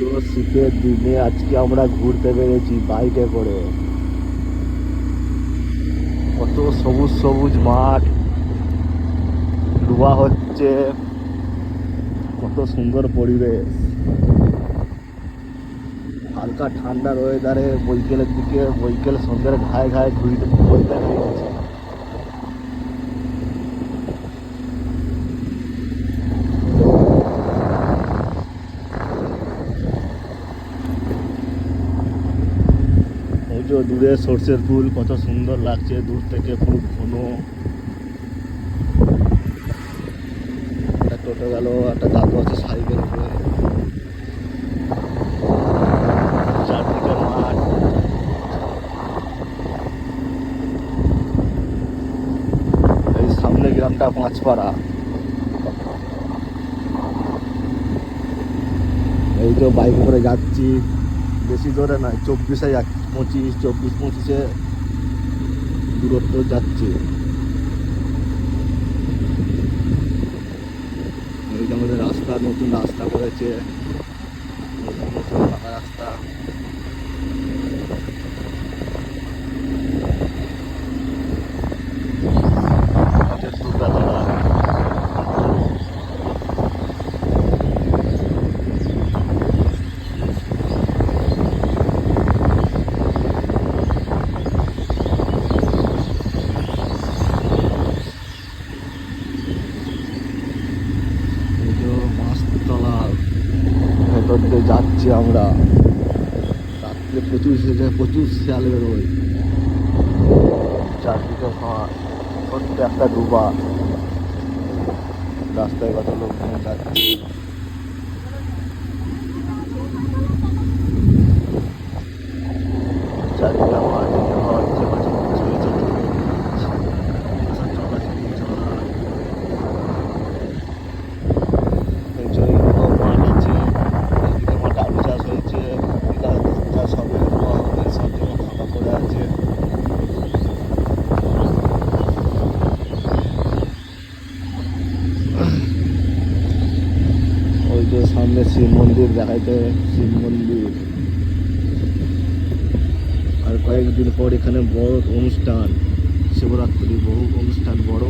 তো শীতের দিনে আজকে আমরা ঘুরতে পেরেছি বাইকে করে। কত সবুজ সবুজ মাঠ ডুবা হচ্ছে, কত সুন্দর পরিবেশ। হালকা ঠান্ডার ওয়েদারে বৈকেলের দিকে বৈকেল সন্ধ্যের ঘায়ে ঘায়ে ঘুরতে ঘুরতে বেরিয়েছি। দূরে সর্ষের ফুল, কত সুন্দর লাগছে দূর থেকে পুরো ঘন। টোটো গেল, একটা দাদু আছে সাইকেল উপরে চারদিকে মাঠ। এই সামনে গ্রামটা পাঁচপাড়া। এই তো বাইক করে যাচ্ছি। বেশি দূরে নয়, চব্বিশে যাচ্ছি। পঁচিশ চব্বিশ পঁচিশে দূরত্ব যাচ্ছে। আমাদের রাস্তা নতুন রাস্তা করেছে। নতুন নতুন রাস্তা এটা সুব্রাতলা। এই যে মাছতলা দিয়ে যাচ্ছি আমরা। রাত্রে প্রচুর প্রচুর শিয়াল বেরোয় চারদিকে ফাঁক ছোট্ট একটা ডুবা। রাস্তায় কত লোক যাচ্ছে। চারদিকে যে সামনে শিব মন্দির দেখাইতে শিব মন্দির। আর কয়েকদিন পর এখানে বড় অনুষ্ঠান, শিবরাত্রি, বহু অনুষ্ঠান, বড়